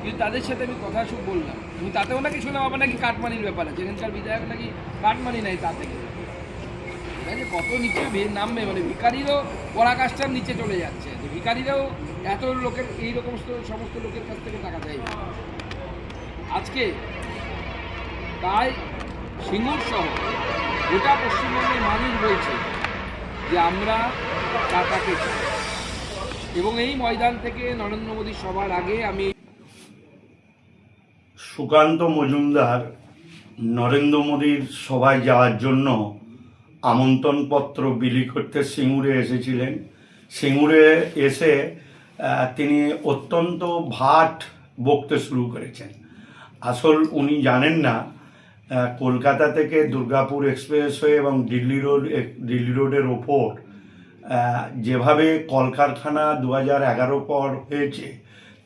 কিন্তু তাদের সাথে আমি কথা সব বললাম। এবং তাতেও নাকি শুনলাম আবার নাকি কাটমানির ব্যাপার আছে। এখানকার বিধায়ক নাকি কাটমানি নাই তা থেকে। কত নিচে নামবে মানে ভিকারিরও পরাকাষ্ঠার নিচে চলে যাচ্ছে। ভিকারিরাও এত লোকের এই রকম সমস্ত লোকের কাছ থেকে টাকা চাইবে। আজকে তাই সিঙ্গুর সহ গোটা পশ্চিমবঙ্গের মানুষ বলছে যে আমরা টাকাকে এবং এই ময়দান থেকে নরেন্দ্র মোদী সবার আগে আমি সুকান্ত মজুমদার নরেন্দ্র মোদীর সভায় যাওয়ার জন্য আমন্ত্রণপত্র বিলি করতে সিঙ্গুরে এসেছিলেন। সিঙ্গুরে এসে তিনি অত্যন্ত ভাট বকতে শুরু করেছেন। আসল উনি জানেন না কলকাতা থেকে দুর্গাপুর এক্সপ্রেস হয়ে এবং দিল্লি রোড দিল্লি রোডের ওপর যেভাবে কলকারখানা দু হাজার এগারো পর হয়েছে,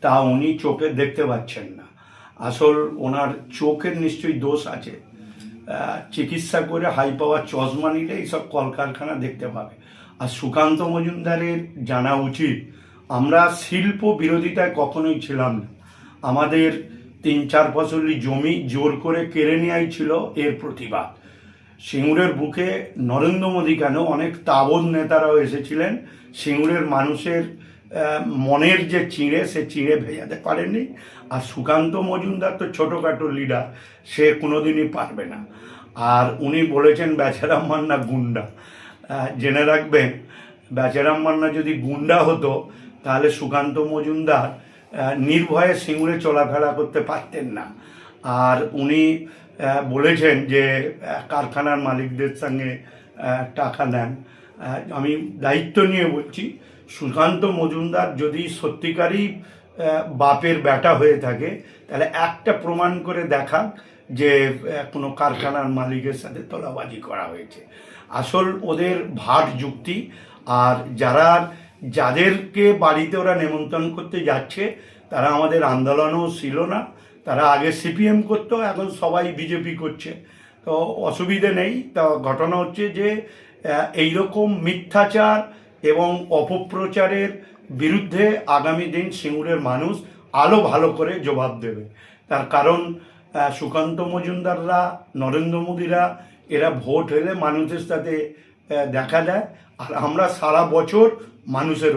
তা উনি চোখে দেখতে পাচ্ছেন না। আসল ওনার চোখের নিশ্চয়ই দোষ আছে। চিকিৎসা করে হাই পাওয়ার চশমা নিলে এইসব কলকারখানা দেখতে পাবে। আর সুকান্ত মজুমদারের জানা উচিত, আমরা শিল্প বিরোধিতায় কখনোই ছিলাম না। আমাদের তিন চার ফসলি জমি জোর করে কেড়ে নেওয়াই ছিল এর প্রতিবাদ। সিঙ্গুরের বুকে নরেন্দ্র মোদী কেন? অনেক তাবৎ নেতারাও এসেছিলেন। সিঙ্গুরের মানুষের মনের যে চিঁড়ে, সে চিঁড়ে ভেজাতে পারেনি আর সুকান্ত মজুমদার তো ছোটোখাটো লিডার সে কোনোদিনই পারবে না। আর উনি বলেছেন বেচারাম মান্না গুন্ডা। জেনে রাখবেন বেচারাম মান্না যদি গুন্ডা হতো, তাহলে সুকান্ত মজুমদার নির্ভয়ে সিঙ্গুরে চলাফেরা করতে পারতেন না। আর উনি বলেছেন যে কারখানার মালিকদের সঙ্গে টাকা নেন। আমি দায়িত্ব নিয়ে বলছি সুকান্ত মজুমদার যদি সত্যিকারই বাপের ব্যাটা হয়ে থাকে, তাহলে একটা প্রমাণ করে দেখাক যে কোনো কারখানার মালিকের সাথে তোলাবাজি করা হয়েছে। আসল ওদের ভাট যুক্তি, আর যারা, যাদেরকে বাড়িতে ওরা নেমন্তন্ন করতে যাচ্ছে, তারা আমাদের আন্দোলনও ছিল না, তারা আগে সিপিএম করতো, এখন সবাই বিজেপি করছে। তো অসুবিধে নেই। তা ঘটনা হচ্ছে যে এইরকম মিথ্যাচার এবং অপপ্রচারের বিরুদ্ধে আগামী দিন সিঙ্গুরের মানুষ আলো ভালো করে জবাব দেবে। তার কারণ সুকান্ত মজুমদাররা, নরেন্দ্র মোদীরা, এরা ভোট হলে মানুষের সাথে দেখা দেয় আর আমরা সারা বছর মানুষের